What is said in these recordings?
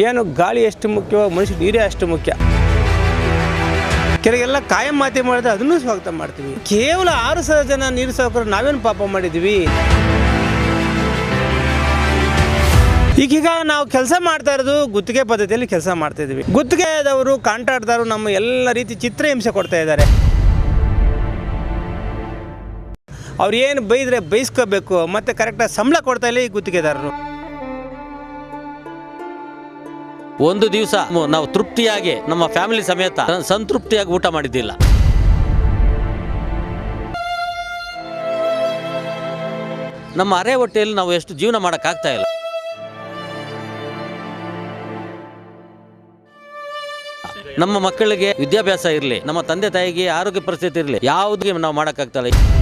ಏನು ಗಾಳಿ ಎಷ್ಟು ಮುಖ್ಯವೋ ಮನುಷ್ಯ ನೀರೇ ಅಷ್ಟು ಮುಖ್ಯ. ಕೆಲಗೆಲ್ಲ ಕಾಯಂ ಮಾತಿ ಮಾಡಿದ್ರೆ ಅದನ್ನು ಸ್ವಾಗತ ಮಾಡ್ತೀವಿ. ಕೇವಲ ಆರು ಸಾವಿರ ಜನ ನೀರು ಸಾಕರು ನಾವೇನು ಪಾಪ ಮಾಡಿದ್ವಿ ಈಗೀಗ ನಾವು ಕೆಲಸ ಮಾಡ್ತಾ ಇರೋದು ಗುತ್ತಿಗೆ ಪದ್ಧತಿಯಲ್ಲಿ ಕೆಲಸ ಮಾಡ್ತಾ ಇದ್ವಿ ಗುತ್ತಿಗೆದವರು, ಕಾಂಟ್ರಾಕ್ಟ್ದವರು ನಮ್ಮ ಎಲ್ಲ ರೀತಿ ಚಿತ್ರಹಿಂಸೆ ಕೊಡ್ತಾ ಇದ್ದಾರೆ. ಅವ್ರು ಏನು ಬೈದ್ರೆ ಬೈಸ್ಕೋಬೇಕು, ಮತ್ತೆ ಕರೆಕ್ಟಾಗಿ ಸಂಬಳ ಕೊಡ್ತಾ ಇಲ್ಲ ಈ ಗುತ್ತಿಗೆದಾರರು. ಒಂದು ದಿವಸ ನಾವು ತೃಪ್ತಿಯಾಗಿ ನಮ್ಮ ಫ್ಯಾಮಿಲಿ ಸಮೇತ ಸಂತೃಪ್ತಿಯಾಗಿ ಊಟ ಮಾಡಿದ್ದಿಲ್ಲ. ನಮ್ಮ ಅರೆ ಹೊಟ್ಟೆಯಲ್ಲಿ ನಾವು ಎಷ್ಟು ಜೀವನ ಮಾಡೋಕ್ಕಾಗ್ತಾ ಇಲ್ಲ. ನಮ್ಮ ಮಕ್ಕಳಿಗೆ ವಿದ್ಯಾಭ್ಯಾಸ ಇರಲಿ, ನಮ್ಮ ತಂದೆ ತಾಯಿಗೆ ಆರೋಗ್ಯ ಪರಿಸ್ಥಿತಿ ಇರಲಿ, ಯಾವುದಕ್ಕೆ ನಾವು ಮಾಡೋಕ್ಕಾಗ್ತಾ ಇಲ್ಲ.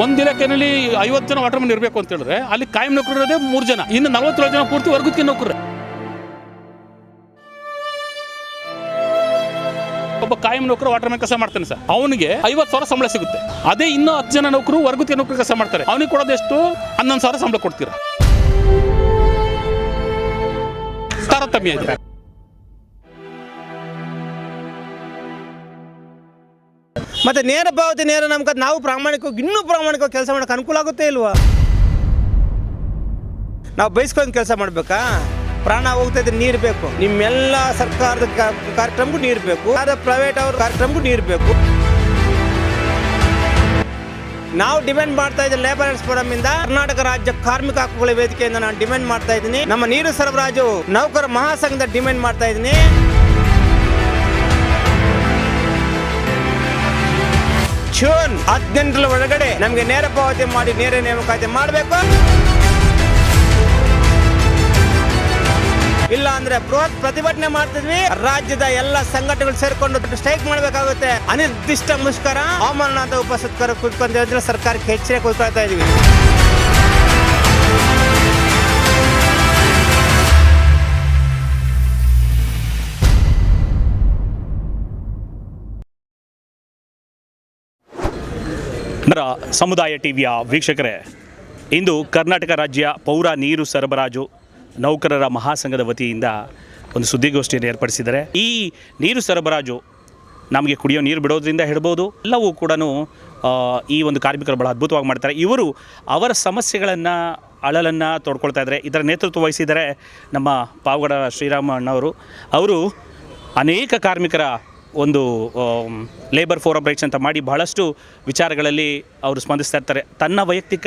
ಒಂದು ಏನಲ್ಲಿ ಐವತ್ತು ಜನ ವಾಟರ್ ಮ್ಯಾನ್ ಇರಬೇಕು ಅಂತ ಹೇಳಿದ್ರೆ ಅಲ್ಲಿ ಕಾಯಂ ನೌಕರಿ ಇರೋದೇ ಮೂರು ಜನ. ಇನ್ನು ನಲವತ್ತೇಳು ಜನ ಪೂರ್ತಿ ವರ್ಗಕ್ಕೆ ನೌಕರ ಒಬ್ಬ ಕಾಯಂ ನೌಕರ ವಾಟರ್ ಮ್ಯಾನ್ ಕೆಲಸ ಮಾಡ್ತಾನೆ ಸರ್. ಅವನಿಗೆ ಐವತ್ತು ಸಾವಿರ ಸಂಬಳ ಸಿಗುತ್ತೆ. ಅದೇ ಇನ್ನೂ ಹತ್ತು ಜನ ನೌಕರು ವರ್ಗಕ್ಕೆ ನೌಕರಿ ಕೆಲಸ ಮಾಡ್ತಾರೆ. ಅವನಿಗೆ ಕೊಡೋದು ಎಷ್ಟು? ಹನ್ನೊಂದು ಸಾವಿರ ಸಂಬಳ ಕೊಡ್ತೀರಾ? ತಾರತಮ್ಯ ಇದೆ. ಮತ್ತೆ ನೇರ ಪಾವತಿ ನೇರ ನಮ್ಗೆ ನಾವು ಪ್ರಾಮಾಣಿಕವಾಗಿ ಇನ್ನೂ ಪ್ರಾಮಾಣಿಕವಾಗಿ ಕೆಲಸ ಮಾಡೋಕೆ ಅನುಕೂಲ ಆಗುತ್ತೆ ಇಲ್ವಾ? ನಾವು ಬೈಸ್ಕೊಂಡು ಕೆಲಸ ಮಾಡಬೇಕಾ? ಪ್ರಾಣ ಹೋಗ್ತಾ ಇದ್ರೆ ನೀರು ಬೇಕು. ನಿಮ್ಮೆಲ್ಲ ಸರ್ಕಾರದ ಕಾರ್ಯಕ್ರಮಕ್ಕೂ ನೀರು ಬೇಕು. ಅದೇ ಪ್ರೈವೇಟ್ ಅವ್ರ ಕಾರ್ಯಕ್ರಮಕ್ಕೂ ನೀರು ಬೇಕು. ನಾವು ಡಿಮ್ಯಾಂಡ್ ಮಾಡ್ತಾ ಇದ್ದೀವಿ ಲೇಬರ್ ಫೋರಮ್ ಇಂದ ಕರ್ನಾಟಕ ರಾಜ್ಯ ಕಾರ್ಮಿಕ ಹಕ್ಕುಗಳ ವೇದಿಕೆಯಿಂದ ನಾನು ಡಿಮ್ಯಾಂಡ್ ಮಾಡ್ತಾ ಇದ್ದೀನಿ. ನಮ್ಮ ನೀರು ಸರಬರಾಜು ನೌಕರ ಮಹಾಸಂಘದ ಡಿಮ್ಯಾಂಡ್ ಮಾಡ್ತಾ ಇದ್ದೀನಿ. ಜೂನ್ ಹದಿನೆಂಟರ ಒಳಗಡೆ ನಮಗೆ ನೇರ ಪಾವತಿ ಮಾಡಿ, ನೇರ ನೇಮಕಾತಿ ಮಾಡಬೇಕು. ಇಲ್ಲ ಅಂದ್ರೆ ಬೃಹತ್ ಪ್ರತಿಭಟನೆ ಮಾಡ್ತಿದ್ವಿ. ರಾಜ್ಯದ ಎಲ್ಲ ಸಂಘಟನೆಗಳು ಸೇರ್ಕೊಂಡು ಸ್ಟ್ರೈಕ್ ಮಾಡಬೇಕಾಗುತ್ತೆ. ಅನಿರ್ದಿಷ್ಟ ಮುಷ್ಕರ, ಅಮರನಾಥ ಉಪಸತ್ಕಾರ ಕುತ್ಕೊಂಡಿದ್ರೆ ಸರ್ಕಾರಕ್ಕೆ ಎಚ್ಚರಿಕೆ ಕುತ್ಕೊಳ್ತಾ ಇದೀವಿ. ನರ ಸಮುದಾಯ ಟಿವಿಯ ವೀಕ್ಷಕರೇ, ಇಂದು ಕರ್ನಾಟಕ ರಾಜ್ಯ ಪೌರ ನೀರು ಸರಬರಾಜು ನೌಕರರ ಮಹಾಸಂಘದ ವತಿಯಿಂದ ಒಂದು ಸುದ್ದಿಗೋಷ್ಠಿಯನ್ನು ಏರ್ಪಡಿಸಿದ್ದಾರೆ ಈ ನೀರು ಸರಬರಾಜು ನಮಗೆ ಕುಡಿಯೋ ನೀರು ಬಿಡೋದ್ರಿಂದ ಹೇಳ್ಬೋದು, ಎಲ್ಲವೂ ಕೂಡ ಈ ಒಂದು ಕಾರ್ಮಿಕರು ಬಹಳ ಅದ್ಭುತವಾಗಿ ಮಾಡ್ತಾರೆ. ಇವರು ಅವರ ಸಮಸ್ಯೆಗಳನ್ನು, ಅಳಲನ್ನು ತೋಡ್ಕೊಳ್ತಾ ಇದ್ದಾರೆ. ಇದರ ನೇತೃತ್ವ ವಹಿಸಿದ್ದಾರೆ ನಮ್ಮ ಪಾವಗಡ ಶ್ರೀರಾಮ ಅಣ್ಣವರು ಅವರು ಅನೇಕ ಕಾರ್ಮಿಕರ ಒಂದು ಲೇಬರ್ ಫೋರಮ್ ರೈಟ್ಸ್ ಅಂತ ಮಾಡಿ ಬಹಳಷ್ಟು ವಿಚಾರಗಳಲ್ಲಿ ಅವರು ಸ್ಪಂದಿಸ್ತಾ ಇರ್ತಾರೆ. ತನ್ನ ವೈಯಕ್ತಿಕ,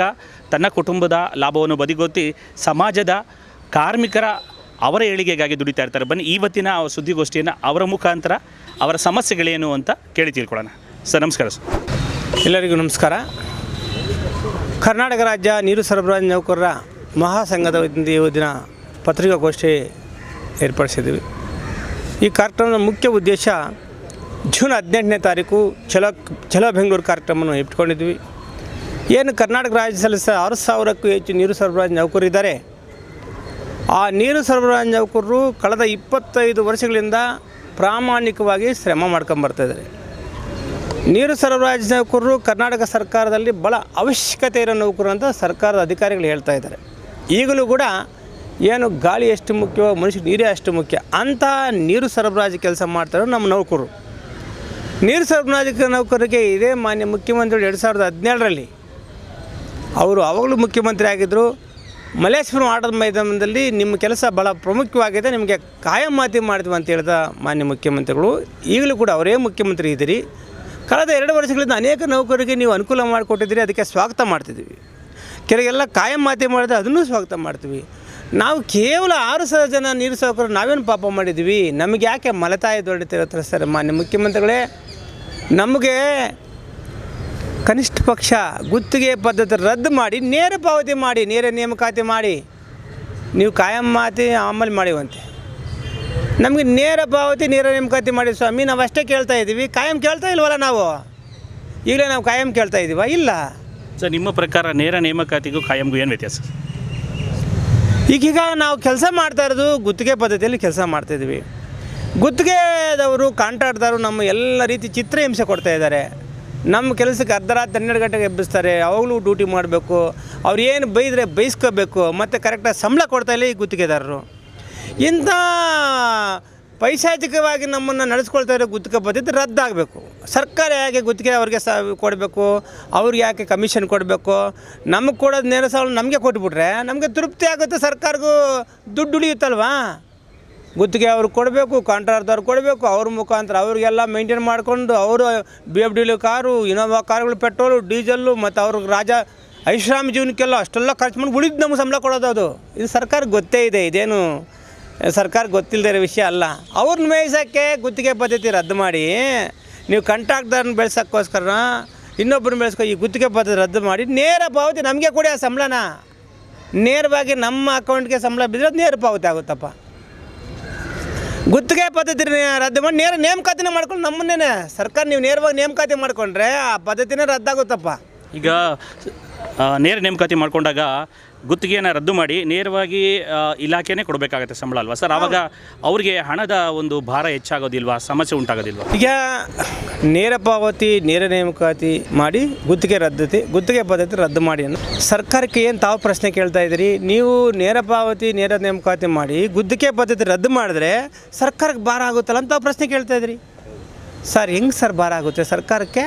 ತನ್ನ ಕುಟುಂಬದ ಲಾಭವನ್ನು ಬದಿಗೊತ್ತಿ ಸಮಾಜದ ಕಾರ್ಮಿಕರ ಅವರ ಏಳಿಗೆಗಾಗಿ ದುಡಿತಾ ಇರ್ತಾರೆ. ಬನ್ನಿ ಇವತ್ತಿನ ಸುದ್ದಿಗೋಷ್ಠಿಯನ್ನು ಅವರ ಮುಖಾಂತರ ಅವರ ಸಮಸ್ಯೆಗಳೇನು ಅಂತ ಕೇಳಿ ತಿಳ್ಕೊಳ್ಳೋಣ. ಸರ್, ನಮಸ್ಕಾರ ಸರ್. ಎಲ್ಲರಿಗೂ ನಮಸ್ಕಾರ. ಕರ್ನಾಟಕ ರಾಜ್ಯ ನೀರು ಸರಬರಾಜು ನೌಕರರ ಮಹಾಸಂಘದ ವತಿಯಿಂದ ಪತ್ರಿಕಾಗೋಷ್ಠಿ ಏರ್ಪಡಿಸಿದ್ದೀವಿ. ಈ ಕಾರ್ಯಕ್ರಮದ ಮುಖ್ಯ ಉದ್ದೇಶ ಜೂನ್ ಹದಿನೆಂಟನೇ ತಾರೀಕು ಚಲೋ ಚಲೋ ಬೆಂಗಳೂರು ಕಾರ್ಯಕ್ರಮವನ್ನು ಇಟ್ಕೊಂಡಿದ್ವಿ. ಏನು ಕರ್ನಾಟಕ ರಾಜ್ಯ ಸಹ ಆರು ಸಾವಿರಕ್ಕೂ ಹೆಚ್ಚು ನೀರು ಸರಬರಾಜು ನೌಕರರಿದ್ದಾರೆ ಆ ನೀರು ಸರಬರಾಜು ನೌಕರರು ಕಳೆದ ಇಪ್ಪತ್ತೈದು ವರ್ಷಗಳಿಂದ ಪ್ರಾಮಾಣಿಕವಾಗಿ ಶ್ರಮ ಮಾಡ್ಕೊಂಬರ್ತಾಯಿದ್ದಾರೆ ನೀರು ಸರಬರಾಜು ನೌಕರರು ಕರ್ನಾಟಕ ಸರ್ಕಾರದಲ್ಲಿ ಭಾಳ ಅವಶ್ಯಕತೆ ಇರೋ ನೌಕರು ಅಂತ ಸರ್ಕಾರದ ಅಧಿಕಾರಿಗಳು ಹೇಳ್ತಾ ಇದ್ದಾರೆ. ಈಗಲೂ ಕೂಡ ಏನು ಗಾಳಿ ಎಷ್ಟು ಮುಖ್ಯವೋ ಮನುಷ್ಯ ನೀರೇ ಅಷ್ಟು ಮುಖ್ಯ. ಅಂತ ನೀರು ಸರಬರಾಜು ಕೆಲಸ ಮಾಡ್ತಾರೆ ನಮ್ಮ ನೌಕರರು. ನೀರು ಸರಬರಾಜು ನೌಕರರಿಗೆ ಇದೇ ಮಾನ್ಯ ಮುಖ್ಯಮಂತ್ರಿಗಳು ಎರಡು ಸಾವಿರದ ಹದಿನೇಳರಲ್ಲಿ ಅವರು ಅವಾಗಲೂ ಮುಖ್ಯಮಂತ್ರಿ ಆಗಿದ್ದರು ಮಲ್ಲೇಶ್ವರಂ ಆಟದ ಮೈದಾನದಲ್ಲಿ ನಿಮ್ಮ ಕೆಲಸ ಭಾಳ ಪ್ರಮುಖವಾಗಿದೆ, ನಿಮಗೆ ಕಾಯಂ ಮಾತಿ ಮಾಡಿದ್ವಿ ಅಂತ ಹೇಳಿದ ಮಾನ್ಯ ಮುಖ್ಯಮಂತ್ರಿಗಳು. ಈಗಲೂ ಕೂಡ ಅವರೇ ಮುಖ್ಯಮಂತ್ರಿ ಇದ್ದೀರಿ. ಕಳೆದ ಎರಡು ವರ್ಷಗಳಿಂದ ಅನೇಕ ನೌಕರರಿಗೆ ನೀವು ಅನುಕೂಲ ಮಾಡಿಕೊಟ್ಟಿದ್ದೀರಿ, ಅದಕ್ಕೆ ಸ್ವಾಗತ ಮಾಡ್ತಿದ್ದೀವಿ. ಕೆಲವೆಲ್ಲ ಕಾಯಂ ಮಾತಿ ಮಾಡಿದ್ರೆ ಅದನ್ನು ಸ್ವಾಗತ ಮಾಡ್ತೀವಿ. ನಾವು ಕೇವಲ ಆರು ಸಾವಿರ ಜನ ನೀರು ಸೌಕರ್ಯ ನಾವೇನು ಪಾಪ ಮಾಡಿದ್ವಿ ನಮಗೆ ಯಾಕೆ ಮಲತಾಯಿ ದೊಡ್ಡತಿರತ್ತರ ಸರ್ ಮಾನ್ಯ ಮುಖ್ಯಮಂತ್ರಿಗಳೇ? ನಮಗೆ ಕನಿಷ್ಠ ಪಕ್ಷ ಗುತ್ತಿಗೆ ಪದ್ಧತಿ ರದ್ದು ಮಾಡಿ ನೇರ ಪಾವತಿ ಮಾಡಿ ನೇರ ನೇಮಕಾತಿ ಮಾಡಿ ನೀವು ಕಾಯಂ ಮಾತಿ ಆಮೇಲೆ ಮಾಡಿವಂತೆ. ನಮಗೆ ನೇರ ಪಾವತಿ ನೇರ ನೇಮಕಾತಿ ಮಾಡಿ ಸ್ವಾಮಿ ನಾವು ಅಷ್ಟೇ ಕೇಳ್ತಾ ಇದ್ದೀವಿ. ಕಾಯಂ ಕೇಳ್ತಾ ಇಲ್ವಲ್ಲ ನಾವು? ಈಗಲೇ ನಾವು ಕಾಯಂ ಕೇಳ್ತಾ ಇದ್ದೀವ? ಇಲ್ಲ. ಸರ್ ನಿಮ್ಮ ಪ್ರಕಾರ ನೇರ ನೇಮಕಾತಿಗೂ ಕಾಯಂಗೂ ಏನು ವ್ಯತ್ಯಾಸ? ಈಗೀಗ ನಾವು ಕೆಲಸ ಮಾಡ್ತಾ ಇರೋದು ಗುತ್ತಿಗೆ ಪದ್ಧತಿಯಲ್ಲಿ ಕೆಲಸ ಮಾಡ್ತಾಯಿದ್ವಿ ಗುತ್ತಿಗೆದವರು, ಕಾಂಟ್ರಾಕ್ಟ್ದವರು ನಮ್ಮ ಎಲ್ಲ ರೀತಿ ಚಿತ್ರಹಿಂಸೆ ಕೊಡ್ತಾ ಇದ್ದಾರೆ. ನಮ್ಮ ಕೆಲಸಕ್ಕೆ ಅರ್ಧ ರಾತ್ರಿ ಹನ್ನೆರಡು ಗಂಟೆಗೆ ಎಬ್ಬಿಸ್ತಾರೆ, ಅವಾಗಲೂ ಡ್ಯೂಟಿ ಮಾಡಬೇಕು, ಅವ್ರು ಏನು ಬೈದರೆ ಬೈಸ್ಕೋಬೇಕು, ಮತ್ತು ಕರೆಕ್ಟಾಗಿ ಸಂಬಳ ಕೊಡ್ತಾಯಿಲ್ಲ ಈ ಗುತ್ತಿಗೆದಾರರು. ಇಂಥ ಪೈಶಾಚಿಕವಾಗಿ ನಮ್ಮನ್ನು ನಡೆಸ್ಕೊಳ್ತಾ ಇರೋ ಗುತ್ತಿಗೆ ಪದ್ಧತಿ ರದ್ದಾಗಬೇಕು. ಸರ್ಕಾರ ಯಾಕೆ ಗುತ್ತಿಗೆ ಅವ್ರಿಗೆ ಸ ಕೊಡಬೇಕು ಅವ್ರಿಗೆ ಯಾಕೆ ಕಮಿಷನ್ ಕೊಡಬೇಕು, ನಮಗೆ ಕೊಡೋದು ನೇರ ನಮಗೆ ಕೊಟ್ಬಿಟ್ರೆ ನಮಗೆ ತೃಪ್ತಿ ಆಗುತ್ತೆ ಸರ್ಕಾರಗೂ ದುಡ್ಡು ಉಳಿಯುತ್ತಲ್ವಾ? ಗುತ್ತಿಗೆ ಅವ್ರಿಗೆ ಕೊಡಬೇಕು ಕಾಂಟ್ರಾಕ್ಟರ್ ಕೊಡಬೇಕು, ಅವ್ರ ಮುಖಾಂತರ ಅವ್ರಿಗೆಲ್ಲ ಮೇಂಟೈನ್ ಮಾಡಿಕೊಂಡು ಅವರು ಬಿ ಎಫ್ ಡಿಲು ಕಾರು ಇನೋವಾ ಕಾರುಗಳು ಪೆಟ್ರೋಲು ಡೀಸೆಲ್ಲು ಮತ್ತು ಅವ್ರಿಗೆ ರಾಜ ಐಶ್ರಾಮ ಜೀವನಕ್ಕೆಲ್ಲ ಅಷ್ಟೆಲ್ಲ ಖರ್ಚು ಮಾಡಿ ಉಳಿದು ನಮ್ಗೆ ಸಂಬಳ ಕೊಡೋದು ಅದು. ಇದು ಸರ್ಕಾರ ಗೊತ್ತೇ ಇದೆ, ಇದೇನು ಸರ್ಕಾರ ಗೊತ್ತಿಲ್ಲದೆ ವಿಷಯ ಅಲ್ಲ. ಅವ್ರನ್ನ ಮೇಯಿಸೋಕ್ಕೆ ಗುತ್ತಿಗೆ ಪದ್ಧತಿ ರದ್ದು ಮಾಡಿ, ನೀವು ಕಾಂಟ್ರಾಕ್ಟರ್ನ ಬೆಳೆಸೋಕ್ಕೋಸ್ಕರ ಇನ್ನೊಬ್ಬರನ್ನ ಬೆಳೆಸ್ಕೊ ಈ ಗುತ್ತಿಗೆ ಪದ್ಧತಿ ರದ್ದು ಮಾಡಿ, ನೇರ ಪಾವತಿ ನಮಗೆ ಕೊಡಿ ಆ ಸಂಬಳನ. ನೇರವಾಗಿ ನಮ್ಮ ಅಕೌಂಟ್ಗೆ ಸಂಬಳ ಬಿದ್ದರೆ ನೇರ ಪಾವತಿ ಆಗುತ್ತಪ್ಪ. ಗುತ್ತಿಗೆ ಪದ್ಧತಿ ರದ್ದು ಮಾಡಿ ನೇರ ನೇಮಕಾತಿನ ಮಾಡ್ಕೊಂಡು ನಮ್ಮನ್ನೇ ಸರ್ಕಾರ ನೀವು ನೇರವಾಗಿ ನೇಮಕಾತಿ ಮಾಡ್ಕೊಂಡ್ರೆ ಆ ಪದ್ಧತಿನೇ ರದ್ದಾಗುತ್ತಪ್ಪ. ಈಗ ನೇರ ನೇಮಕಾತಿ ಮಾಡಿಕೊಂಡಾಗ ಗುತ್ತಿಗೆಯನ್ನು ರದ್ದು ಮಾಡಿ ನೇರವಾಗಿ ಇಲಾಖೆನೇ ಕೊಡಬೇಕಾಗತ್ತೆ ಸಂಬಳ ಅಲ್ವಾ? ಸರ್, ಆವಾಗ ಅವ್ರಿಗೆ ಹಣದ ಒಂದು ಭಾರ ಹೆಚ್ಚಾಗೋದಿಲ್ವಾ? ಸಮಸ್ಯೆ ಉಂಟಾಗೋದಿಲ್ವಾ? ಈಗ ನೇರ ಪಾವತಿ, ನೇರ ನೇಮಕಾತಿ ಮಾಡಿ ಗುತ್ತಿಗೆ ರದ್ದತಿ, ಗುತ್ತಿಗೆ ಪದ್ಧತಿ ರದ್ದು ಮಾಡಿ ಸರ್ಕಾರಕ್ಕೆ ಏನು ತಾವು ಪ್ರಶ್ನೆ ಕೇಳ್ತಾ ಇದ್ದೀರಿ? ನೀವು ನೇರ ಪಾವತಿ, ನೇರ ನೇಮಕಾತಿ ಮಾಡಿ ಗುತ್ತಿಗೆ ಪದ್ಧತಿ ರದ್ದು ಮಾಡಿದ್ರೆ ಸರ್ಕಾರಕ್ಕೆ ಭಾರ ಆಗುತ್ತಲ್ಲ ಅಂತ ತಾವು ಪ್ರಶ್ನೆ ಕೇಳ್ತಾ ಇದ್ದೀರಿ. ಸರ್, ಹೆಂಗೆ ಸರ್ ಭಾರ ಆಗುತ್ತೆ ಸರ್ಕಾರಕ್ಕೆ?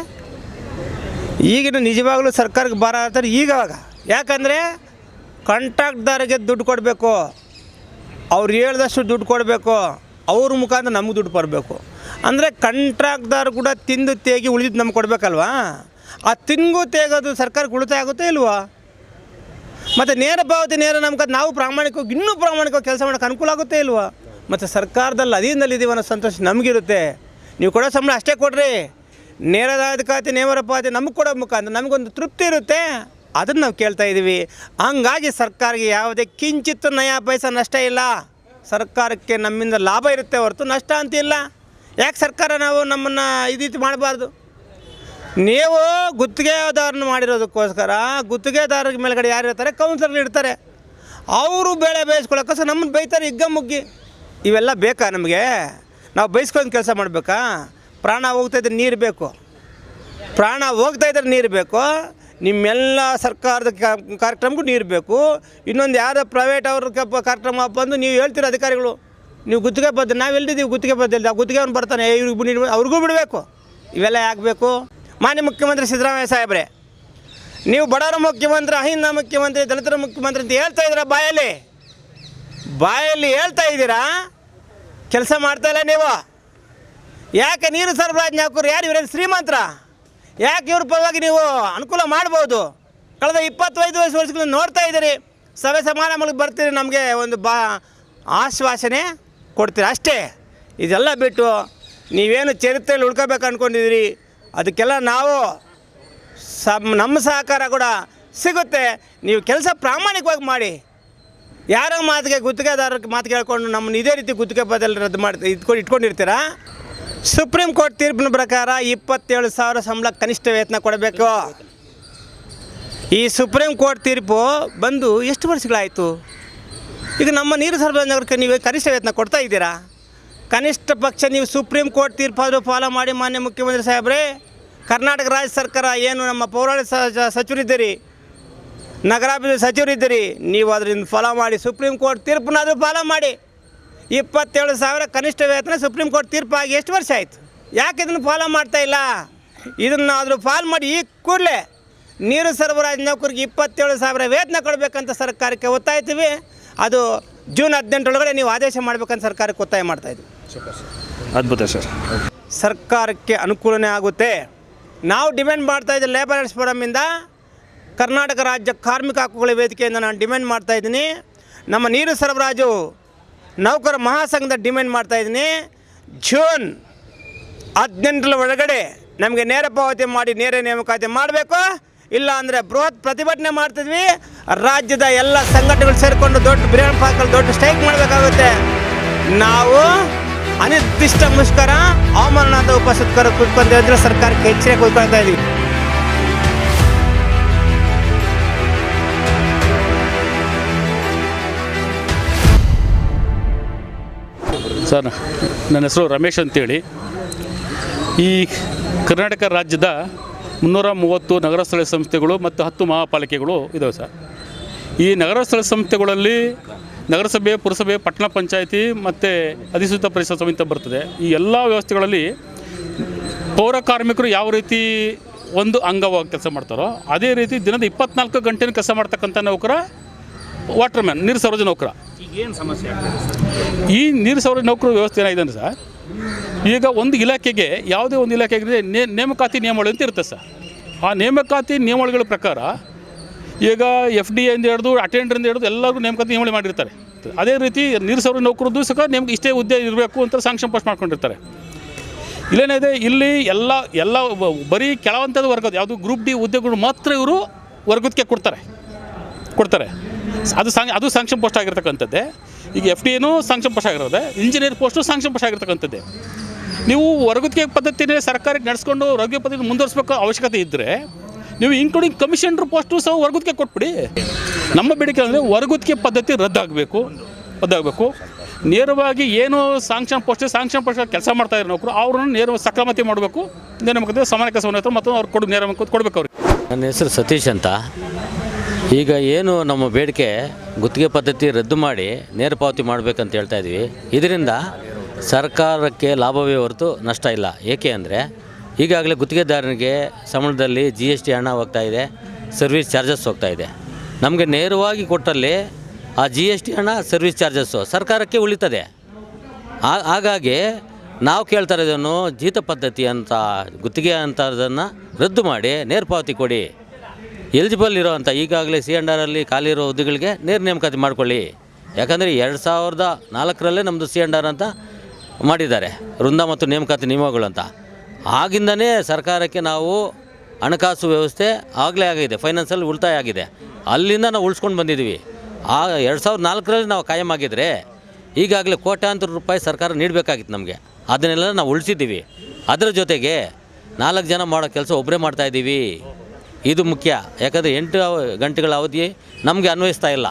ಈಗಿನ ನಿಜವಾಗ್ಲೂ ಸರ್ಕಾರಕ್ಕೆ ಭಾರ ಆಗ್ತಾರೆ ಈಗವಾಗ ಯಾಕಂದರೆ ಕಾಂಟ್ರಾಕ್ಟ್ದಾರಿಗೆ ದುಡ್ಡು ಕೊಡಬೇಕು. ಅವ್ರು ಹೇಳ್ದಷ್ಟು ದುಡ್ಡು ಕೊಡಬೇಕು. ಅವ್ರ ಮುಖಾಂತರ ನಮಗೆ ದುಡ್ಡು ಬರಬೇಕು. ಅಂದರೆ ಕಂಟ್ರಾಕ್ಟ್ದಾರ್ ಕೂಡ ತಿಂದು ತೇಗಿ ಉಳಿದಿದ್ದು ನಮ್ಗೆ ಕೊಡಬೇಕಲ್ವಾ? ಆ ತಿಂಗು ತೇಗೋದು ಸರ್ಕಾರಕ್ಕೆ ಉಳಿತಾಯ ಆಗುತ್ತೆ ಇಲ್ವಾ? ಮತ್ತು ನೇರ ಪಾವತಿ ನೇರ ನಮ್ಗೆ ನಾವು ಪ್ರಾಮಾಣಿಕವಾಗಿ ಇನ್ನೂ ಪ್ರಾಮಾಣಿಕವಾಗಿ ಕೆಲಸ ಮಾಡೋಕೆ ಅನುಕೂಲ ಆಗುತ್ತೆ ಇಲ್ವಾ? ಮತ್ತು ಸರ್ಕಾರದಲ್ಲಿ ಅಧೀನದಲ್ಲಿ ಇದೀವಿ ಅನ್ನೋ ಸಂತೋಷ ನಮಗಿರುತ್ತೆ. ನೀವು ಕೊಡೋ ಸಂಬಳ ಅಷ್ಟೇ ಕೊಡ್ರಿ. ನೇರದಾಧಿಕಾತಿ ನೇಮರ ಪಾವತಿ ನಮಗೆ ಕೊಡೋ ಮುಖಾಂತರ ನಮಗೊಂದು ತೃಪ್ತಿ ಇರುತ್ತೆ. ಅದನ್ನು ನಾವು ಕೇಳ್ತಾ ಇದ್ದೀವಿ ಹಂಗಾಗಿ ಸರ್ಕಾರಕ್ಕೆ ಯಾವುದೇ ಕಿಂಚಿತ್ತು ನಯಾ ಪೈಸ ನಷ್ಟ ಇಲ್ಲ. ಸರ್ಕಾರಕ್ಕೆ ನಮ್ಮಿಂದ ಲಾಭ ಇರುತ್ತೆ ಹೊರತು ನಷ್ಟ ಅಂತಿಲ್ಲ ಯಾಕೆ ಸರ್ಕಾರ ನಾವು ನಮ್ಮನ್ನು ರೀತಿ ಮಾಡಬಾರ್ದು? ನೀವು ಗುತ್ತಿಗೆದಾರನ ಮಾಡಿರೋದಕ್ಕೋಸ್ಕರ ಗುತ್ತಿಗೆದಾರರ ಮೇಲ್ಗಡೆ ಯಾರು ಇರ್ತಾರೆ ಕೌನ್ಸಿಲರ್ ಇರ್ತಾರೆ. ಅವರು ಬೆಳೆ ಬೇಯಿಸ್ಕೊಳ್ಳೋಕ್ಕೋಸ್ಕರ ನಮ್ಮನ್ನು ಬೈತಾರೆ ಹಿಗ್ಗ ಮುಗ್ಗಿ ಇವೆಲ್ಲ ಬೇಕಾ ನಮಗೆ? ನಾವು ಬೈಸ್ಕೊಂಡು ಕೆಲಸ ಮಾಡಬೇಕಾ? ಪ್ರಾಣ ಹೋಗ್ತಾಯಿದ್ರೆ ನೀರು ಬೇಕು. ಪ್ರಾಣ ಹೋಗ್ತಾ ಇದ್ರೆ ನೀರು ಬೇಕು. ನಿಮ್ಮೆಲ್ಲ ಸರ್ಕಾರದ ಕಾರ್ಯಕ್ರಮಕ್ಕೂ ನೀರು ಬೇಕು. ಇನ್ನೊಂದು ಯಾರೋ ಪ್ರೈವೇಟ್ ಅವ್ರ ಕಾರ್ಯಕ್ರಮ ಬಂದು ನೀವು ಹೇಳ್ತೀರ ಅಧಿಕಾರಿಗಳು, ನೀವು ಗುತ್ತಿಗೆ ಬದ್ದು ನಾವು ಎಲ್ಲಿದ್ದೀವಿ ಗುತ್ತಿಗೆ ಬದ್ಧ ಆ ಗುತ್ತಿಗೆ ಅವ್ನು ಬರ್ತಾನೆ ಇವ್ರಿಗೆ ಬಿಡಿ ಅವ್ರಿಗೂ ಬಿಡಬೇಕು. ಇವೆಲ್ಲ ಆಗಬೇಕು. ಮಾನ್ಯ ಮುಖ್ಯಮಂತ್ರಿ ಸಿದ್ದರಾಮಯ್ಯ ಸಾಹೇಬ್ರೆ, ನೀವು ಬಡವರ ಮುಖ್ಯಮಂತ್ರಿ, ಅಹಿಂದ ಮುಖ್ಯಮಂತ್ರಿ, ದಲಿತರ ಮುಖ್ಯಮಂತ್ರಿ ಅಂತ ಹೇಳ್ತಾ ಇದ್ದೀರ ಬಾಯಲ್ಲಿ? ಬಾಯಲ್ಲಿ ಹೇಳ್ತಾ ಇದ್ದೀರಾ? ಕೆಲಸ ಮಾಡ್ತಾ ಇಲ್ಲ ನೀವು? ಯಾಕೆ ನೀರು ಸರಬರಾಜು ಹಾಕೋರು ಯಾರು ಇವರೇನು ಶ್ರೀಮಂತರ? ಯಾಕೆ ಇವ್ರ ಪರವಾಗಿ ನೀವು ಅನುಕೂಲ ಮಾಡ್ಬೋದು? ಕಳೆದ ಇಪ್ಪತ್ತೈದು ವರ್ಷ ವರ್ಷಗಳಿಂದ ನೋಡ್ತಾ ಇದ್ದೀರಿ. ಸಭೆ ಸಮಾರಂಭಗಳಿಗೆ ಬರ್ತೀರಿ, ನಮಗೆ ಒಂದು ಬಾ ಆಶ್ವಾಸನೆ ಕೊಡ್ತೀರಿ. ಅಷ್ಟೇ, ಇದೆಲ್ಲ ಬಿಟ್ಟು ನೀವೇನು ಚರಿತ್ರೆಯಲ್ಲಿ ಉಳ್ಕೋಬೇಕು ಅಂದ್ಕೊಂಡಿದ್ದೀರಿ ಅದಕ್ಕೆಲ್ಲ ನಾವು ಸಮ್, ನಮ್ಮ ಸಹಕಾರ ಕೂಡ ಸಿಗುತ್ತೆ. ನೀವು ಕೆಲಸ ಪ್ರಾಮಾಣಿಕವಾಗಿ ಮಾಡಿ. ಯಾರೋ ಮಾತಿಗೆ ಗುತ್ತಿಗೆದಾರಕ್ಕೆ ಮಾತು ಕೇಳ್ಕೊಂಡು ನಮ್ಮನ್ನು ಇದೇ ರೀತಿ ಗುತ್ತಿಗೆ ಬದಲು ರದ್ದು ಮಾಡಿ ಇಟ್ಕೊಂಡು ಇಟ್ಕೊಂಡಿರ್ತೀರಾ? ಸುಪ್ರೀಂ ಕೋರ್ಟ್ ತೀರ್ಪಿನ ಪ್ರಕಾರ ಇಪ್ಪತ್ತೇಳು ಸಾವಿರ ಸಂಬಳ ಕನಿಷ್ಠ ವೇತನ ಕೊಡಬೇಕು. ಈ ಸುಪ್ರೀಂ ಕೋರ್ಟ್ ತೀರ್ಪು ಬಂದು ಎಷ್ಟು ವರ್ಷಗಳಾಯಿತು? ಈಗ ನಮ್ಮ ನೀರು ಸರಬರಾಜು ನೀವು ಕನಿಷ್ಠ ವೇತನ ಕೊಡ್ತಾ ಇದ್ದೀರಾ? ಕನಿಷ್ಠ ಪಕ್ಷ ನೀವು ಸುಪ್ರೀಂ ಕೋರ್ಟ್ ತೀರ್ಪಾದರೂ ಫಾಲೋ ಮಾಡಿ ಮಾನ್ಯ ಮುಖ್ಯಮಂತ್ರಿ ಸಾಹೇಬ್ರೆ. ಕರ್ನಾಟಕ ರಾಜ್ಯ ಸರ್ಕಾರ ಏನು ನಮ್ಮ ಪೌರಾಡಳಿತ ಸಚಿವರಿದ್ದೀರಿ? ನಗರಾಭಿವೃದ್ಧಿ ಸಚಿವರಿದ್ದೀರಿ? ನೀವು ಅದರಿಂದ ಫಾಲೋ ಮಾಡಿ ಸುಪ್ರೀಂ ಕೋರ್ಟ್ ತೀರ್ಪನ್ನಾದರೂ ಫಾಲೋ ಮಾಡಿ. ಇಪ್ಪತ್ತೇಳು ಸಾವಿರ ಕನಿಷ್ಠ ವೇತನ ಸುಪ್ರೀಂ ಕೋರ್ಟ್ ತೀರ್ಪಾಗಿ ಎಷ್ಟು ವರ್ಷ ಆಯಿತು? ಯಾಕೆ ಇದನ್ನು ಫಾಲೋ ಮಾಡ್ತಾ ಇಲ್ಲ? ಇದನ್ನು ಆದರೂ ಫಾಲೋ ಮಾಡಿ ಈ ಕೂಡಲೇ ನೀರು ಸರಬರಾಜು ನೌಕರಿಗೆ ಇಪ್ಪತ್ತೇಳು ಸಾವಿರ ವೇತನ ಕೊಡಬೇಕಂತ ಸರ್ಕಾರಕ್ಕೆ ಒತ್ತಾಯ್ತೀವಿ ಅದು ಜೂನ್ ಹದಿನೆಂಟರೊಳಗಡೆ ನೀವು ಆದೇಶ ಮಾಡಬೇಕಂತ ಸರ್ಕಾರಕ್ಕೆ ಒತ್ತಾಯ ಮಾಡ್ತಾಯಿದ್ವಿ ಅದ್ಭುತ ಸರ್. ಸರ್ಕಾರಕ್ಕೆ ಅನುಕೂಲನೇ ಆಗುತ್ತೆ. ನಾವು ಡಿಮ್ಯಾಂಡ್ ಮಾಡ್ತಾ ಇದ್ದೀವಿ ಲೇಬರ್ಸ್ ಫೋರಮಿಂದ ಕರ್ನಾಟಕ ರಾಜ್ಯ ಕಾರ್ಮಿಕ ಹಕ್ಕುಗಳ ವೇದಿಕೆಯಿಂದ ನಾನು ಡಿಮ್ಯಾಂಡ್ ಮಾಡ್ತಾ ಇದ್ದೀನಿ. ನಮ್ಮ ನೀರು ಸರಬರಾಜು ನೌಕರ ಮಹಾಸಂಘದ ಡಿಮ್ಯಾಂಡ್ ಮಾಡ್ತಾ ಇದ್ದೀನಿ. ಜೂನ್ ಹದಿನೆಂಟರ ಒಳಗಡೆ ನಮಗೆ ನೇರ ಪಾವತಿ ಮಾಡಿ, ನೇರ ನೇಮಕಾತಿ ಮಾಡಬೇಕು. ಇಲ್ಲ ಅಂದರೆ ಬೃಹತ್ ಪ್ರತಿಭಟನೆ ಮಾಡ್ತಿದ್ವಿ ರಾಜ್ಯದ ಎಲ್ಲ ಸಂಘಟನೆಗಳು ಸೇರಿಕೊಂಡು ದೊಡ್ಡ ಬಿರಿಯಾನಿ ಪಾಕಲ್ಲಿ ದೊಡ್ಡ ಸ್ಟ್ರೈಕ್ ಮಾಡಬೇಕಾಗುತ್ತೆ. ನಾವು ಅನಿರ್ದಿಷ್ಟ ಮುಷ್ಕರ ಅವಮಾನದ ಉಪಸ್ಥಿತರು ಕುತ್ಕೊಂಡು ಸರ್ಕಾರಕ್ಕೆ ಎಚ್ಚರಿಕೆ ಕೂತ್ಕೊಳ್ತಾ ಇದ್ದೀವಿ. ಸರ್, ನನ್ನ ಹೆಸರು ರಮೇಶ್ ಅಂತೇಳಿ. ಈ ಕರ್ನಾಟಕ ರಾಜ್ಯದ ಮುನ್ನೂರ ಮೂವತ್ತು ನಗರ ಸ್ಥಳೀಯ ಸಂಸ್ಥೆಗಳು ಮತ್ತು ಹತ್ತು ಮಹಾಪಾಲಿಕೆಗಳು ಇದಾವೆ ಸರ್. ಈ ನಗರ ಸ್ಥಳ ಸಂಸ್ಥೆಗಳಲ್ಲಿ ನಗರಸಭೆ, ಪುರಸಭೆ, ಪಟ್ಟಣ ಪಂಚಾಯಿತಿ ಮತ್ತು ಅಧಿಸೂತ ಪರಿಷತ್ ಸಮಿತಿ ಬರ್ತದೆ. ಈ ಎಲ್ಲ ವ್ಯವಸ್ಥೆಗಳಲ್ಲಿ ಪೌರ ಕಾರ್ಮಿಕರು ಯಾವ ರೀತಿ ಒಂದು ಅಂಗವಾಗಿ ಕೆಲಸ ಮಾಡ್ತಾರೋ, ಅದೇ ರೀತಿ ದಿನದ ಇಪ್ಪತ್ನಾಲ್ಕು ಗಂಟೆನೂ ಕೆಲಸ ಮಾಡ್ತಕ್ಕಂಥ ನೌಕರ ವಾಟರ್ಮ್ಯಾನ್ ನೀರು ಸರೋಜ ನೌಕರ. ಈ ನೀರು ಸೌರ ನೌಕರ ವ್ಯವಸ್ಥೆ ಏನಾಗಿದೆ ಅಂದರೆ ಸರ್ ಈಗ ಒಂದು ಇಲಾಖೆಗೆ ಯಾವುದೇ ಒಂದು ಇಲಾಖೆಗೆ ನೇ ನೇಮಕಾತಿ ನಿಯಮಾವಳಿ ಅಂತ ಇರುತ್ತೆ ಸರ್. ಆ ನೇಮಕಾತಿ ನಿಯಮಾವಳಿಗಳ ಪ್ರಕಾರ ಈಗ ಎಫ್ ಡಿ ಇಂದ ಹಿಡಿದು ಅಟೆಂಡರಿಂದ ಹಿಡಿದು ಎಲ್ಲರಿಗೂ ನೇಮಕಾತಿ ನಿಯಮಾವಳಿ ಮಾಡಿರ್ತಾರೆ. ಅದೇ ರೀತಿ ನೀರು ಸೌರ ನೌಕರದ್ದು ಸಹ ನಿಮ್ಗೆ ಇಷ್ಟೇ ಹುದ್ದೆ ಇರಬೇಕು ಅಂತ ಸಾಂಕ್ಷನ್ ಪೋಸ್ಟ್ ಮಾಡ್ಕೊಂಡಿರ್ತಾರೆ. ಇಲ್ಲೇನಿದೆ ಇಲ್ಲಿ ಎಲ್ಲ ಎಲ್ಲ ಬರೀ ಕೆಳವಂಥದ್ದು ವರ್ಗದ ಯಾವುದು ಗ್ರೂಪ್ ಡಿ ಹುದ್ದೆಗಳು ಮಾತ್ರ ಇವರು ವರ್ಗಕ್ಕೆ ಕೊಡ್ತಾರೆ. ಕೊಡ್ತಾರೆ. ಅದು ಸಾಂಗ್ ಅದು ಸಾಂಕ್ಷನ್ ಪೋಸ್ಟ್ ಆಗಿರ್ತಕ್ಕಂಥದ್ದೇ. ಈಗ ಎಫ್ ಡಿ ಏನೂ ಸಾಂಕ್ಷನ್ ಪೋಸ್ಟ್ ಆಗಿರೋದೆ. ಇಂಜಿನಿಯರ್ ಪೋಸ್ಟು ಸಾಂಕ್ಷನ್ ಪೋಸ್ಟ್ ಆಗಿರ್ತಕ್ಕಂಥದ್ದೇ. ನೀವು ವರ್ಗಕ್ಕೆ ಪದ್ಧತಿನೇ ಸರ್ಕಾರಕ್ಕೆ ನಡೆಸ್ಕೊಂಡು ರೋಗ್ಯ ಪದ್ಧತಿ ಮುಂದುವರಿಸಬೇಕು ಅವಶ್ಯಕತೆ ಇದ್ದರೆ ನೀವು ಇನ್ಕ್ಲೂಡಿಂಗ್ ಕಮಿಷನರ್ ಪೋಸ್ಟು ಸಹ ವರ್ಗದಕ್ಕೆ ಕೊಟ್ಬಿಡಿ. ನಮ್ಮ ಬೇಡಿಕೆ ಅಂದರೆ ವರ್ಗಕ್ಕೆ ಪದ್ಧತಿ ರದ್ದಾಗಬೇಕು. ರದ್ದಾಗಬೇಕು. ನೇರವಾಗಿ ಏನು ಸಾಂಕ್ಷನ್ ಪೋಸ್ಟ್ ಸಾಂಕ್ಷನ್ ಪೋಸ್ಟ್ ಕೆಲಸ ಮಾಡ್ತಾ ಇರೋ ನೌಕರು ಅವ್ರನ್ನ ನೇರವಾಗಿ ಸಕ್ರಮತೆ ಮಾಡಬೇಕು. ನೇಮಕದ ಸಮಾನ ಕೆಲಸವನ್ನು ಮತ್ತು ಅವ್ರು ಕೊಡು ನೇರ ಕೊಡಬೇಕು ಅವ್ರಿಗೆ. ನನ್ನ ಹೆಸರು ಸತೀಶ್ ಅಂತ. ಈಗ ಏನು ನಮ್ಮ ಬೇಡಿಕೆ? ಗುತ್ತಿಗೆ ಪದ್ಧತಿ ರದ್ದು ಮಾಡಿ ನೇರ ಪಾವತಿ ಮಾಡಬೇಕಂತ ಹೇಳ್ತಾ ಇದ್ದೀವಿ ಇದರಿಂದ ಸರ್ಕಾರಕ್ಕೆ ಲಾಭವೇ ಹೊರತು ನಷ್ಟ ಇಲ್ಲ. ಏಕೆ ಅಂದರೆ ಈಗಾಗಲೇ ಗುತ್ತಿಗೆದಾರನಿಗೆ ಸಂಬಳದಲ್ಲಿ ಜಿ ಎಸ್ ಟಿ ಹಣ ಹೋಗ್ತಾ ಇದೆ, ಸರ್ವಿಸ್ ಚಾರ್ಜಸ್ ಹೋಗ್ತಾ ಇದೆ. ನಮಗೆ ನೇರವಾಗಿ ಕೊಟ್ಟಲ್ಲಿ ಆ ಜಿ ಎಸ್ ಟಿ ಹಣ ಸರ್ವಿಸ್ ಚಾರ್ಜಸ್ಸು ಸರ್ಕಾರಕ್ಕೆ ಉಳಿತದೆ. ಹಾಗಾಗಿ ನಾವು ಕೇಳ್ತಾ ಇರೋದನ್ನು ಜೀತ ಪದ್ಧತಿ ಅಂತ, ಗುತ್ತಿಗೆ ಅಂತ ಅದನ್ನು ರದ್ದು ಮಾಡಿ ನೇರ ಪಾವತಿ ಕೊಡಿ. ಎಲಿಜಿಬಲ್ ಇರೋವಂಥ ಈಗಾಗಲೇ ಸಿ ಆರ್ ಅಲ್ಲಿ ಖಾಲಿ ಇರೋ ಹುದ್ದೆಗಳಿಗೆ ನೇರ ನೇಮಕಾತಿ ಮಾಡ್ಕೊಳ್ಳಿ. ಯಾಕಂದರೆ ಎರಡು ಸಾವಿರದ ನಾಲ್ಕರಲ್ಲೇ ನಮ್ಮದು ಸಿ ಆರ್ ಅಂತ ಮಾಡಿದ್ದಾರೆ. ವೃಂದ ಮತ್ತು ನೇಮಕಾತಿ ನಿಯಮಗಳು ಅಂತ. ಆಗಿಂದನೇ ಸರ್ಕಾರಕ್ಕೆ ನಾವು ಹಣಕಾಸು ವ್ಯವಸ್ಥೆ ಆಗಲೇ ಆಗಿದೆ. ಫೈನಾನ್ಸಲ್ಲಿ ಉಳಿತಾಯ ಆಗಿದೆ. ಅಲ್ಲಿಂದ ನಾವು ಉಳಿಸ್ಕೊಂಡು ಬಂದಿದ್ದೀವಿ. ಆ ಎರಡು ಸಾವಿರದ ನಾಲ್ಕರಲ್ಲಿ ನಾವು ಕಾಯಂ ಆಗಿದ್ರೆ ಈಗಾಗಲೇ ಕೋಟ್ಯಾಂತರ ರೂಪಾಯಿ ಸರ್ಕಾರ ನೀಡಬೇಕಾಗಿತ್ತು ನಮಗೆ. ಅದನ್ನೆಲ್ಲ ನಾವು ಉಳಿಸಿದ್ದೀವಿ. ಅದರ ಜೊತೆಗೆ ನಾಲ್ಕು ಜನ ಮಾಡೋ ಕೆಲಸ ಒಬ್ಬರೇ ಮಾಡ್ತಾಯಿದ್ದೀವಿ ಇದು ಮುಖ್ಯ. ಯಾಕಂದರೆ ಎಂಟು ಗಂಟೆಗಳ ಅವಧಿ ನಮಗೆ ಅನ್ವಯಿಸ್ತಾ ಇಲ್ಲ.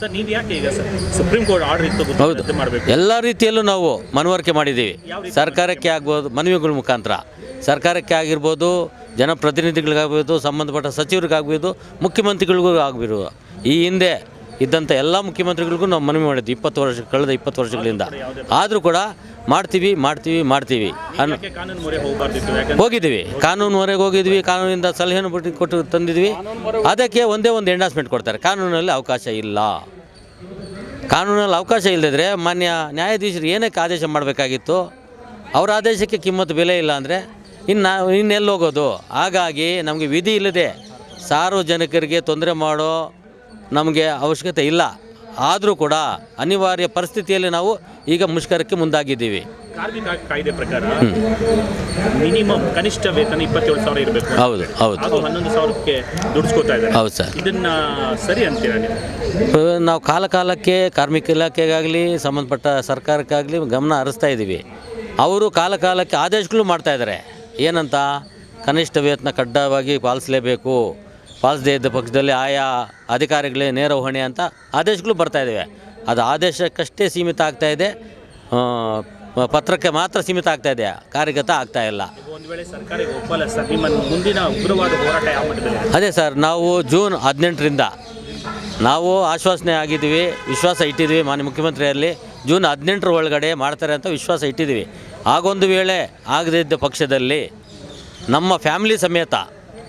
ಸರ್ ನೀವು ಯಾಕೆ ಈಗ ಸುಪ್ರೀಂ ಕೋರ್ಟ್ ಆರ್ಡರ್ ಇತ್ತು ಹೌದು. ಮಾಡಬೇಕು. ಎಲ್ಲ ರೀತಿಯಲ್ಲೂ ನಾವು ಮನವರಿಕೆ ಮಾಡಿದ್ದೀವಿ. ಸರ್ಕಾರಕ್ಕೆ ಆಗ್ಬೋದು ಮನವಿಗಳ ಮುಖಾಂತರ. ಸರ್ಕಾರಕ್ಕೆ ಆಗಿರ್ಬೋದು ಜನಪ್ರತಿನಿಧಿಗಳಿಗಾಗ್ಬೋದು ಸಂಬಂಧಪಟ್ಟ ಸಚಿವರಿಗಾಗ್ಬೋದು ಮುಖ್ಯಮಂತ್ರಿಗಳಿಗೂ ಆಗ್ಬೋದು ಈ ಹಿಂದೆ ಇದ್ದಂಥ ಎಲ್ಲ ಮುಖ್ಯಮಂತ್ರಿಗಳಿಗೂ ನಾವು ಮನವಿ ಮಾಡಿದ್ವಿ ಇಪ್ಪತ್ತು ವರ್ಷ ಕಳೆದ ಇಪ್ಪತ್ತು ವರ್ಷಗಳಿಂದ. ಆದರೂ ಕೂಡ ಮಾಡ್ತೀವಿ ಮಾಡ್ತೀವಿ ಮಾಡ್ತೀವಿ. ಯಾಕಂದ್ರೆ ಹೋಗಿದ್ದೀವಿ. ಕಾನೂನುವರೆಗೆ ಹೋಗಿದ್ವಿ ಕಾನೂನಿಂದ ಸಲಹೆಯನ್ನು ಬಿಟ್ಟು ಕೊಟ್ಟು ತಂದಿದ್ವಿ ಅದಕ್ಕೆ ಒಂದೇ ಒಂದು ಎಂಡಾಸ್ಮೆಂಟ್ ಕೊಡ್ತಾರೆ. ಕಾನೂನಲ್ಲಿ ಅವಕಾಶ ಇಲ್ಲ. ಕಾನೂನಲ್ಲಿ ಅವಕಾಶ ಇಲ್ಲದಿದ್ದರೆ ಮಾನ್ಯ ನ್ಯಾಯಾಧೀಶರು ಏನಕ್ಕೆ ಆದೇಶ ಮಾಡಬೇಕಾಗಿತ್ತು? ಅವರ ಆದೇಶಕ್ಕೆ ಕಿಮ್ಮತ್ತು ಬೆಲೆ ಇಲ್ಲ ಅಂದರೆ ಇನ್ನು ಇನ್ನೆಲ್ಲೋಗೋದು ಹಾಗಾಗಿ ನಮಗೆ ವಿಧಿ ಇಲ್ಲದೆ ಸಾರ್ವಜನಿಕರಿಗೆ ತೊಂದರೆ ಮಾಡೋ ನಮಗೆ ಅವಶ್ಯಕತೆ ಇಲ್ಲ. ಆದರೂ ಕೂಡ ಅನಿವಾರ್ಯ ಪರಿಸ್ಥಿತಿಯಲ್ಲಿ ನಾವು ಈಗ ಮುಷ್ಕರಕ್ಕೆ ಮುಂದಾಗಿದ್ದೀವಿ. ಕಾರ್ಮಿಕ ಕಾಯ್ದೆ ಪ್ರಕಾರ ಮಿನಿಮಮ್ ಕನಿಷ್ಠ ವೇತನ ಇಪ್ಪತ್ತೇಳು ಸಾವಿರ ಇರಬೇಕು. ಹೌದು ಹೌದು. ಅದು ಹನ್ನೊಂದು ಸಾವಿರಕ್ಕೆ ದುಡಿಸ್ಕೋತಾ ಇದ್ದಾರೆ. ಹೌದು ಸರ್. ಇದನ್ನ ಸರಿ ಅಂತೀರಾ ನೀವು? ನಾವು ಕಾಲ ಕಾಲಕ್ಕೆ ಕಾರ್ಮಿಕ ಇಲಾಖೆಗಾಗಲಿ ಸಂಬಂಧಪಟ್ಟ ಸರ್ಕಾರಕ್ಕಾಗಲಿ ಗಮನ ಹರಿಸ್ತಾ ಇದ್ದೀವಿ. ಅವರು ಕಾಲ ಕಾಲಕ್ಕೆ ಆದೇಶಗಳು ಮಾಡ್ತಾ ಇದ್ದಾರೆ. ಏನಂತ? ಕನಿಷ್ಠ ವೇತನ ಕಡ್ಡಾಯವಾಗಿ ಪಾಲಿಸಲೇಬೇಕು. ಪಾಲಿಸದೇ ಇದ್ದ ಪಕ್ಷದಲ್ಲಿ ಆಯಾ ಅಧಿಕಾರಿಗಳೇ ನೇರ ಹೊಣೆ ಅಂತ ಆದೇಶಗಳು ಬರ್ತಾ ಇದ್ದಾವೆ. ಅದು ಆದೇಶಕ್ಕಷ್ಟೇ ಸೀಮಿತ ಆಗ್ತಾ ಇದೆ. ಅಹ್, ಪತ್ರಕ್ಕೆ ಮಾತ್ರ ಸೀಮಿತ ಆಗ್ತಾ ಇದೆ. ಕಾರ್ಯಗತ ಆಗ್ತಾ ಇಲ್ಲ. ಅದೇ ಸರ್ ನಾವು ಜೂನ್ ಹದಿನೆಂಟರಿಂದ ನಾವು ಆಶ್ವಾಸನೆ ಆಗಿದ್ದೀವಿ ವಿಶ್ವಾಸ ಇಟ್ಟಿದ್ದೀವಿ ಮಾನ್ಯ ಮುಖ್ಯಮಂತ್ರಿಯಲ್ಲಿ ಜೂನ್ ಹದಿನೆಂಟರ ಒಳಗಡೆ ಮಾಡ್ತಾರೆ ಅಂತ ವಿಶ್ವಾಸ ಇಟ್ಟಿದ್ದೀವಿ. ಆಗೊಂದು ವೇಳೆ ಆಗದೇ ಇದ್ದ ಪಕ್ಷದಲ್ಲಿ ನಮ್ಮ ಫ್ಯಾಮಿಲಿ ಸಮೇತ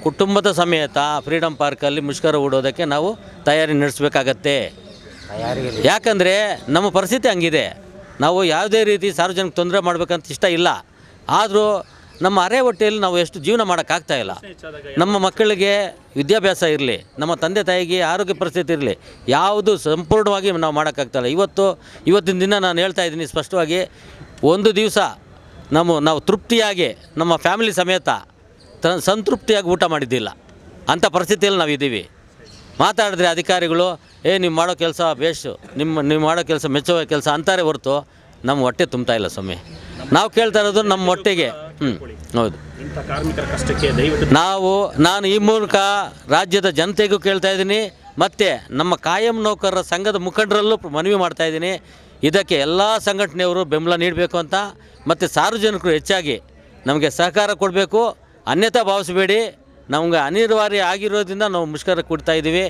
ಕುಟುಂಬದ ಸಮೇತ ಫ್ರೀಡಮ್ ಪಾರ್ಕಲ್ಲಿ ಮುಷ್ಕರ ಹೂಡೋದಕ್ಕೆ ನಾವು ತಯಾರಿ ನಡೆಸಬೇಕಾಗತ್ತೆ. ಯಾಕಂದರೆ ನಮ್ಮ ಪರಿಸ್ಥಿತಿ ಹಂಗಿದೆ. ನಾವು ಯಾವುದೇ ರೀತಿ ಸಾರ್ವಜನಿಕ ತೊಂದರೆ ಮಾಡಬೇಕಂತ ಇಷ್ಟ ಇಲ್ಲ. ಆದರೂ ನಮ್ಮ ಅರೆ ಹೊಟ್ಟೆಯಲ್ಲಿ ನಾವು ಎಷ್ಟು ಜೀವನ ಮಾಡೋಕ್ಕಾಗ್ತಾ ಇಲ್ಲ. ನಮ್ಮ ಮಕ್ಕಳಿಗೆ ವಿದ್ಯಾಭ್ಯಾಸ ಇರಲಿ ನಮ್ಮ ತಂದೆ ತಾಯಿಗೆ ಆರೋಗ್ಯ ಪರಿಸ್ಥಿತಿ ಇರಲಿ ಯಾವುದು ಸಂಪೂರ್ಣವಾಗಿ ನಾವು ಮಾಡೋಕ್ಕಾಗ್ತಾಯಿಲ್ಲ ಇವತ್ತು ಇವತ್ತಿನ ದಿನ ನಾನು ಹೇಳ್ತಾ ಇದ್ದೀನಿ ಸ್ಪಷ್ಟವಾಗಿ ಒಂದು ದಿವಸ ನಮ್ಮ ನಾವು ತೃಪ್ತಿಯಾಗಿ ನಮ್ಮ ಫ್ಯಾಮಿಲಿ ಸಮೇತ ತ ಸಂತೃಪ್ತಿಯಾಗಿ ಊಟ ಮಾಡಿದ್ದಿಲ್ಲ. ಅಂಥ ಪರಿಸ್ಥಿತಿಯಲ್ಲಿ ನಾವು ಇದ್ದೀವಿ. ಮಾತಾಡಿದ್ರೆ ಅಧಿಕಾರಿಗಳು ಏ ನೀವು ಮಾಡೋ ಕೆಲಸ ಬೇಷು ನಿಮ್ಮ ನೀವು ಮಾಡೋ ಕೆಲಸ ಮೆಚ್ಚುವ ಕೆಲಸ ಅಂತಾರೆ ಹೊರತು ನಮ್ಮ ಹೊಟ್ಟೆ ತುಂಬ್ತಾ ಇಲ್ಲ ಸ್ವಾಮಿ. ನಾವು ಕೇಳ್ತಾ ಇರೋದು ನಮ್ಮ ಹೊಟ್ಟೆಗೆ. ಹ್ಞೂ ಹೌದು. ನಾವು ನಾನು ಈ ಮೂಲಕ ರಾಜ್ಯದ ಜನತೆಗೂ ಕೇಳ್ತಾ ಇದ್ದೀನಿ. ಮತ್ತು ನಮ್ಮ ಕಾಯಂ ನೌಕರರ ಸಂಘದ ಮುಖಂಡರಲ್ಲೂ ಮನವಿ ಮಾಡ್ತಾ ಇದ್ದೀನಿ. ಇದಕ್ಕೆ ಎಲ್ಲ ಸಂಘಟನೆಯವರು ಬೆಂಬಲ ನೀಡಬೇಕು ಅಂತ. ಮತ್ತು ಸಾರ್ವಜನಿಕರು ಹೆಚ್ಚಾಗಿ ನಮಗೆ ಸಹಕಾರ ಕೊಡಬೇಕು. ಅನ್ಯತಾ ಭಾವಿಸಬೇಡಿ. ನಮ್ಗೆ ಅನಿವಾರ್ಯ ಆಗಿರೋದ್ರಿಂದ ನಾವು ಮುಷ್ಕರ ಕೊಡ್ತಾ ಇದ್ದೀವಿ.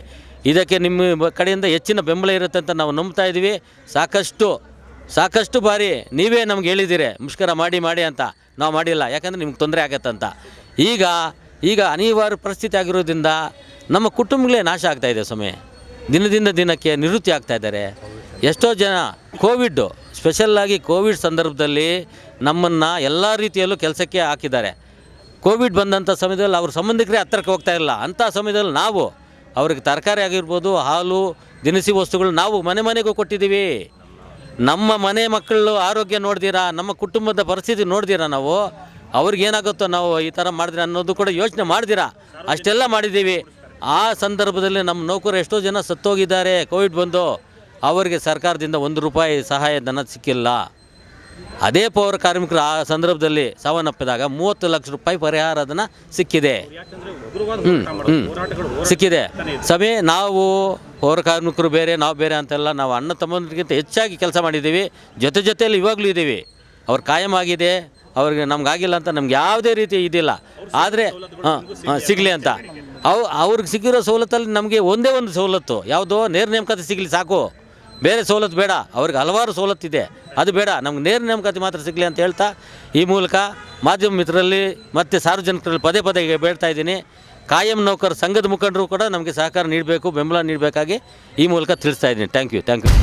ಇದಕ್ಕೆ ನಿಮ್ಮ ಕಡೆಯಿಂದ ಹೆಚ್ಚಿನ ಬೆಂಬಲ ಇರುತ್ತೆ ಅಂತ ನಾವು ನಂಬ್ತಾ ಇದ್ದೀವಿ. ಸಾಕಷ್ಟು ಸಾಕಷ್ಟು ಬಾರಿ ನೀವೇ ನಮ್ಗೆ ಹೇಳಿದ್ದೀರಿ, ಮುಷ್ಕರ ಮಾಡಿ ಮಾಡಿ ಅಂತ. ನಾವು ಮಾಡಿಲ್ಲ, ಯಾಕಂದರೆ ನಿಮ್ಗೆ ತೊಂದರೆ ಆಗತ್ತಂತ. ಈಗ ಈಗ ಅನಿವಾರ್ಯ ಪರಿಸ್ಥಿತಿ ಆಗಿರೋದ್ರಿಂದ ನಮ್ಮ ಕುಟುಂಬಗಳೇ ನಾಶ ಆಗ್ತಾ ಇದೆ ಸಮಯ ದಿನದಿಂದ ದಿನಕ್ಕೆ ನಿವೃತ್ತಿ ಆಗ್ತಾ ಇದ್ದಾರೆ. ಎಷ್ಟೋ ಜನ ಕೋವಿಡ್ಡು ಸ್ಪೆಷಲ್ಲಾಗಿ ಕೋವಿಡ್ ಸಂದರ್ಭದಲ್ಲಿ ನಮ್ಮನ್ನು ಎಲ್ಲ ರೀತಿಯಲ್ಲೂ ಕೆಲಸಕ್ಕೆ ಹಾಕಿದ್ದಾರೆ. ಕೋವಿಡ್ ಬಂದಂಥ ಸಮಯದಲ್ಲಿ ಅವ್ರ ಸಂಬಂಧಿಕರೇ ಹತ್ತಿರಕ್ಕೆ ಹೋಗ್ತಾ ಇಲ್ಲ ಅಂಥ ಸಮಯದಲ್ಲಿ ನಾವು ಅವ್ರಿಗೆ ತರಕಾರಿ ಆಗಿರ್ಬೋದು, ಹಾಲು, ದಿನಸಿ ವಸ್ತುಗಳು ನಾವು ಮನೆ ಮನೆಗೂ ಕೊಟ್ಟಿದ್ದೀವಿ. ನಮ್ಮ ಮನೆ ಮಕ್ಕಳು ಆರೋಗ್ಯ ನೋಡ್ದಿರಾ, ನಮ್ಮ ಕುಟುಂಬದ ಪರಿಸ್ಥಿತಿ ನೋಡ್ದಿರಾ ನಾವು? ಅವ್ರಿಗೇನಾಗುತ್ತೋ ನಾವು ಈ ಥರ ಮಾಡಿದ್ರೆ ಅನ್ನೋದು ಕೂಡ ಯೋಚನೆ ಮಾಡ್ದಿರಾ? ಅಷ್ಟೆಲ್ಲ ಮಾಡಿದ್ದೀವಿ. ಆ ಸಂದರ್ಭದಲ್ಲಿ ನಮ್ಮ ನೌಕರು ಎಷ್ಟೋ ಜನ ಸತ್ತೋಗಿದ್ದಾರೆ, ಕೋವಿಡ್ ಬಂದು. ಅವರಿಗೆ ಸರ್ಕಾರದಿಂದ ಒಂದು ರೂಪಾಯಿ ಸಹಾಯ ಧನ ಸಿಕ್ಕಿಲ್ಲ. ಅದೇ ಪೌರ ಕಾರ್ಮಿಕರು ಆ ಸಂದರ್ಭದಲ್ಲಿ ಸಾವನ್ನಪ್ಪಿದಾಗ ಮೂವತ್ತು ಲಕ್ಷ ರೂಪಾಯಿ ಪರಿಹಾರ ಅದನ್ನು ಸಿಕ್ಕಿದೆ. ಸಿಕ್ಕಿದೆ. ಸಭೆ, ನಾವು ಪೌರ ಕಾರ್ಮಿಕರು ಬೇರೆ, ನಾವು ಬೇರೆ ಅಂತೆಲ್ಲ ನಾವು ಅಣ್ಣ ತಮ್ಮಂದ್ರಿಗಿಂತ ಹೆಚ್ಚಾಗಿ ಕೆಲಸ ಮಾಡಿದ್ದೀವಿ. ಜೊತೆ ಜೊತೆಯಲ್ಲಿ ಇವಾಗಲೂ ಇದ್ದೀವಿ. ಅವ್ರು ಕಾಯಮಾಗಿದೆ ಅವ್ರಿಗೆ ನಮ್ಗಾಗಿಲ್ಲ ಅಂತ ನಮ್ಗೆ ಯಾವುದೇ ರೀತಿ ಇದಿಲ್ಲ. ಆದರೆ, ಹಾಂ ಹಾಂ, ಸಿಗಲಿ ಅಂತ. ಅವು, ಅವ್ರಿಗೆ ಸಿಕ್ಕಿರೋ ಸವಲತ್ತಲ್ಲಿ ನಮಗೆ ಒಂದೇ ಒಂದು ಸವಲತ್ತು. ಯಾವುದೋ ನೇರ ನೇಮಕಾತಿ ಸಿಗಲಿ ಸಾಕು. ಬೇರೆ ಸವಲತ್ತು ಬೇಡ. ಅವ್ರಿಗೆ ಹಲವಾರು ಸವಲತ್ತಿದೆ. ಅದು ಬೇಡ. ನಮ್ಗೆ ನೇರ ನೇಮಕಾತಿ ಮಾತ್ರ ಸಿಗಲಿ ಅಂತ ಹೇಳ್ತಾ ಈ ಮೂಲಕ ಮಾಧ್ಯಮ ಮಿತ್ರರಲ್ಲಿ ಮತ್ತು ಸಾರ್ವಜನಿಕರಲ್ಲಿ ಪದೇ ಪದೇ ಬೇಡ್ತಾ ಇದ್ದೀನಿ. ಕಾಯಂ ನೌಕರ ಸಂಘದ ಮುಖಂಡರು ಕೂಡ ನಮಗೆ ಸಹಕಾರ ನೀಡಬೇಕು, ಬೆಂಬಲ ನೀಡಬೇಕಾಗಿ ಈ ಮೂಲಕ ತಿಳಿಸ್ತಾ ಇದ್ದೀನಿ. Thank you thank you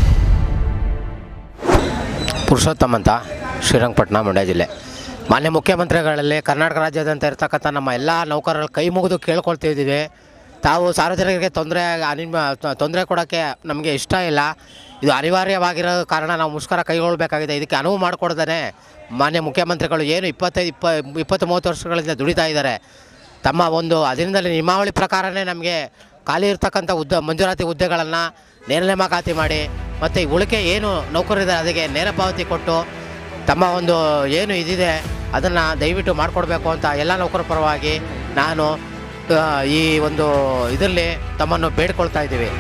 Purushottam ಅಂತ ಶ್ರೀರಂಗಪಟ್ಟಣ, ಮಂಡ್ಯ ಜಿಲ್ಲೆ. ಮಾನ್ಯ ಮುಖ್ಯಮಂತ್ರಿಗಳಲ್ಲಿ ಕರ್ನಾಟಕ ರಾಜ್ಯಾದ್ಯಂತ ಇರ್ತಕ್ಕಂಥ ನಮ್ಮ ಎಲ್ಲ ನೌಕರರ ಕೈ ಮುಗಿದು ಕೇಳ್ಕೊಳ್ತಿದ್ದೀವಿ ತಾವು ಸಾರ್ವಜನಿಕರಿಗೆ ತೊಂದರೆ ಅನಿಮ ತೊಂದರೆ ಕೊಡೋಕ್ಕೆ ನಮಗೆ ಇಷ್ಟ ಇಲ್ಲ. ಇದು ಅನಿವಾರ್ಯವಾಗಿರೋ ಕಾರಣ ನಾವು ಮುಷ್ಕರ ಕೈಗೊಳ್ಳಬೇಕಾಗಿದೆ. ಇದಕ್ಕೆ ಅನುವು ಮಾಡಿಕೊಡ್ದೇ ಮಾನ್ಯ ಮುಖ್ಯಮಂತ್ರಿಗಳು ಏನು ಇಪ್ಪತ್ತೈದು, ಇಪ್ಪ ಇಪ್ಪತ್ತು ಮೂವತ್ತು ವರ್ಷಗಳಿಂದ ದುಡಿತಾ ಇದ್ದಾರೆ. ತಮ್ಮ ಒಂದು ಅದರಿಂದಲೇ ನಿಯಮಾವಳಿ ಪ್ರಕಾರನೇ ನಮಗೆ ಖಾಲಿ ಇರ್ತಕ್ಕಂಥ ಹುದ್ದೆ ಮಂಜೂರಾತಿ ಹುದ್ದೆಗಳನ್ನು ನೇರ ನೇಮಕಾತಿ ಮಾಡಿ, ಮತ್ತು ಉಳಿಕೆ ಏನು ನೌಕರರಿದ್ದಾರೆ ಅದಕ್ಕೆ ನೇರ ಪಾವತಿ ಕೊಟ್ಟು ತಮ್ಮ ಒಂದು ಏನು ಇದಿದೆ ಅದನ್ನು ದಯವಿಟ್ಟು ಮಾಡಿಕೊಡ್ಬೇಕು ಅಂತ ಎಲ್ಲ ನೌಕರ ಪರವಾಗಿ ನಾನು ಈ ಒಂದು ಇದರಲ್ಲಿ ತಮ್ಮನ್ನು ಬೇಡ್ಕೊಳ್ತಾ ಇದ್ದೀವಿ.